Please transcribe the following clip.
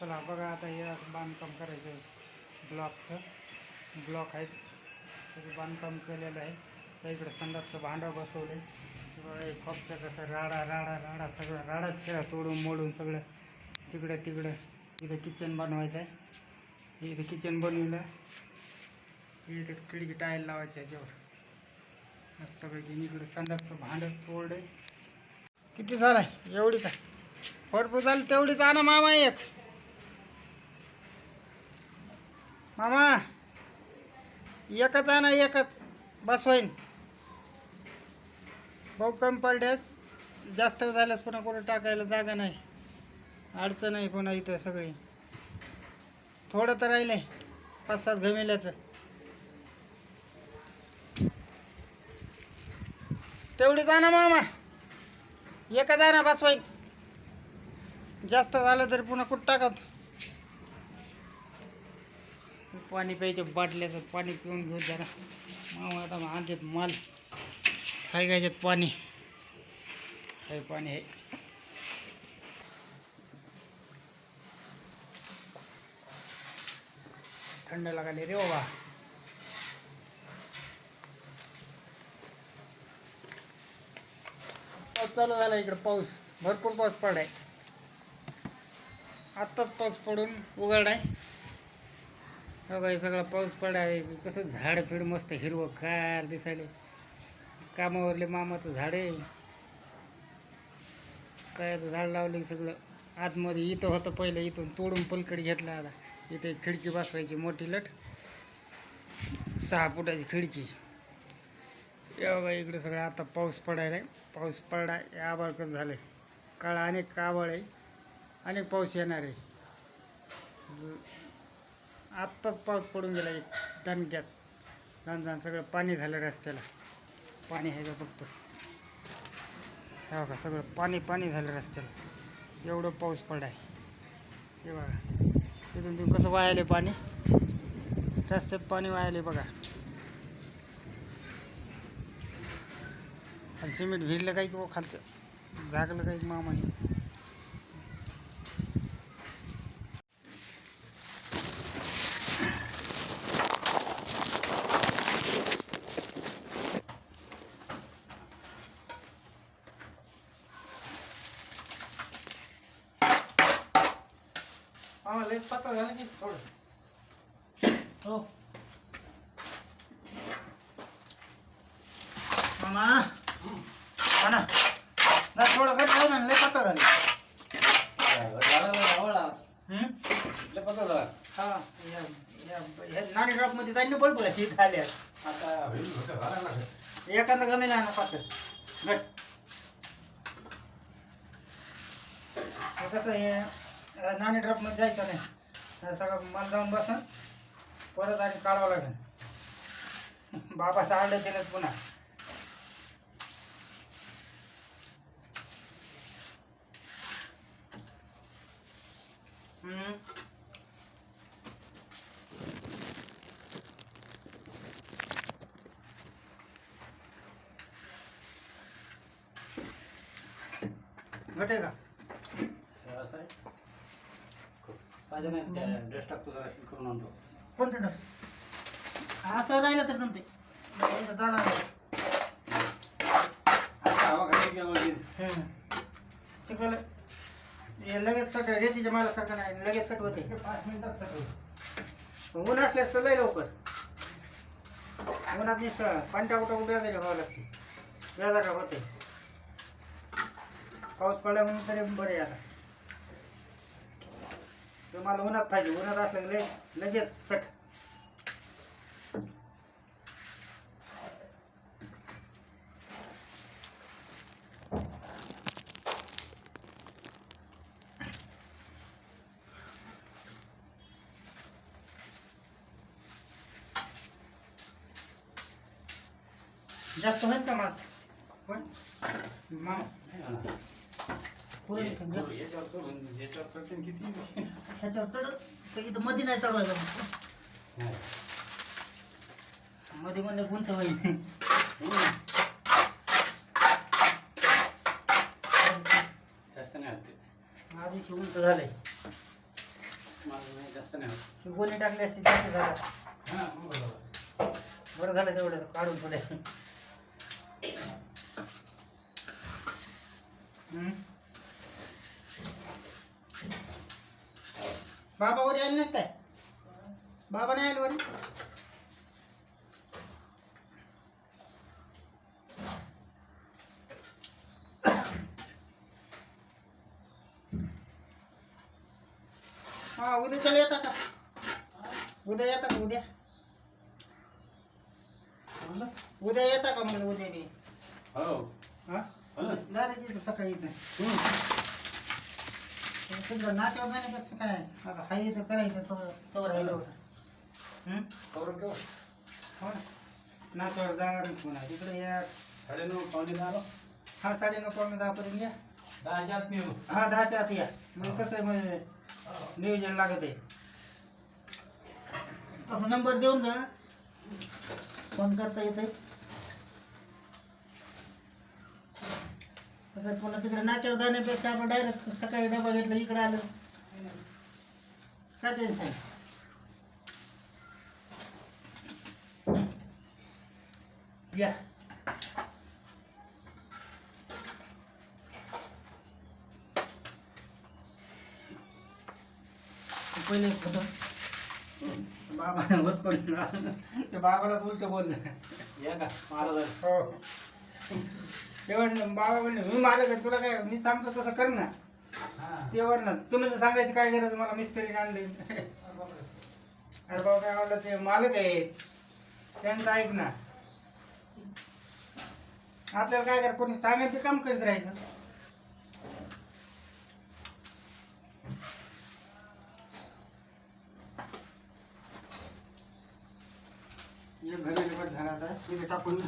चला बघा आता हे बांधकाम करायचं ब्लॉकचं. ब्लॉक आहेत. त्याचं बांधकाम केलेलं आहे त्या इकडे संडासचं भांडं बसवलं. आहे बघा एक फक्त कसं राडा राडा राडा सगळं राडाच खेळा तोडून मोडून सगळं तिकडं तिकडं इथं किचन बनवायचं आहे. इथं किचन बनवलं. इथे खिडकी टाईल लावायची याच्यावर मस्तपैकी इकडं संडासचं भांडं तोडलं. किती झालं एवढी का भरपूर झाली तेवढीच आणा मामा एक. मामा एकच आणा एकच. बस होईन. भाऊ कमी पडल्यास जास्त झाल्यास पुन्हा कुठं टाकायला जागा नाही. अडचण आहे पुन्हा इथं सगळी. थोडं तर राहिलं आहे पाच सात घमेल्याचं. तेवढीच आणा मामा. एकच आणा बस होईन. जास्त झालं तर पुन्हा कुठं टाकत पाणी प्यायचं बाटल्याचं पाणी पिऊन घेऊ जरा. मामा आता आणतात माल. हाय घ्यायच्यात पाणी? हाय पाणी आहे. थंड लागले रे बाबा. चालू झाला इकडं पाऊस. भरपूर पाऊस पडाय आत्ताच पाऊस पडून उघड आहे हो बाई सगळा पाऊस पडाय कसं झाड फिड मस्त हिरवं कार दिसायले. कामावरले मामाचं झाड आहे. काय झाड लावले सगळं. आतमध्ये इथं होतं पहिलं इथून तोडून पलकडी घेतला आता. इथे खिडकी बसवायची मोठी लट. सहा फुटाची खिडकी. या बघा इकडे सगळं आता पाऊस पडायला आहे. पाऊस पडला या कसं झालं काळा अनेक कावळ आहे. अनेक पाऊस येणार आहे. आत्ताच पाऊस पडून गेला एक दणक्याच जाण जाण सगळं पाणी झालं रस्त्याला. पाणी आहे का फक्त. हा का सगळं पाणी पाणी झालं रस्त्याला. एवढं पाऊस पडाय. हे बघा तिथून तिथून कसं वायाले पाणी? रस्त्यात पाणी वायाले बघा. आणि सिमेंट भिजलं काही किंवा खालचं झाकलं काही मामाने. लय पातळ झालं की थोडं हो मामा हा ना ना थोडं घट राहिलं ना लय पातळ झाली हम्म? हा या या- या नाणी ड्रॉपमध्ये जाईन बळ बळ ही झाल्या एखादा गमेला ना पातळ घट हे कसं हे नाणी ड्रॉपमध्ये जायचं नाही. सगळं मन जाऊन बसन परत आणि काढावं लागेल. बाबा आडलं दिलं पुन्हा. ड्रेस टाकतो जरा करून आणतो. कोणते असं राहिलं तर जमते. इथं जाणार नाही. आता हवा खाली गेला हम्म. चिखल हे लगेच सट रेतीच्या मालासारखं नाही लगेच सट होते. पाच मिनिटात ऊन असल्यास तर लय लवकर. उन्हात नुसतं पाणी टाकू टाकू व्याजारी व्हावं लागते. व्याजाला होते. पाऊस पडला म्हणून तरी बरे आता. तर मला उन्हात पाहिजे. उन्हात असलं लय लगेच सट. जास्त होईल का माल? पण मग याच्यावर चढून याच्यावर चढून किती ह्याच्यावर चढत तर इथं मध्ये नाही चढवायचं नाही. मध्ये म्हणलं गुंच हम्म. जास्त नाही आलं ते आधीशी उंच झालंय माझं नाही जास्त नाही होत. ती गोणी टाकली असती जास्त झाला हा, बरोबर. बरं झालं तेवढं काढून पुढे बाबा आले नाहीत काय बाबा नाही आले हा उद्या चला येता का उद्या येता का उद्या? उद्या येता का म्हणलं उद्या बी? हो. हा? हा. डायरेक्ट येतो सगळं नाट्यावर जाण्यापेक्षा काय? आता हाय इथं करायचं थोडं तवर राहिलं होतं? कवर घेऊ. हो ना. नाट्यावर जाणार नाही पुन्हा. तिकडे या साडेनऊ पावणे दहा. हा साडेनऊ पावणे दहापर्यंत या. दहाच्या आत येऊ. हा दहाच्या आत या. मग कसं आहे म्हणजे नियोजन लागत आहे. असं नंबर देऊन जा. फोन करता येते कसं पुन्हा तिकडे नाच्यावर जाण्यापेक्षा आपण डायरेक्ट सकाळी डबा घेतला इकडे आलं. काय टेन्शन या. पहिले होतं बाबाने बस करून ते बाबालाच उलट बोललं या का? महाराज हो. ते म्हणलं बाबा म्हणले मी मालक आहे तुला काय मी सांगतो तसं कर ना. ते म्हणलं तुम्ही तर सांगायची काय गरज मला मिस्त्रीने आणले. अरे बाबा काय म्हणलं ते मालक आहेत त्यांचं ऐक ना. आपल्याला काय कर कोणी सांगायचं काम करीत राहायचं. एक घरी झाला आता तिथे टाकून.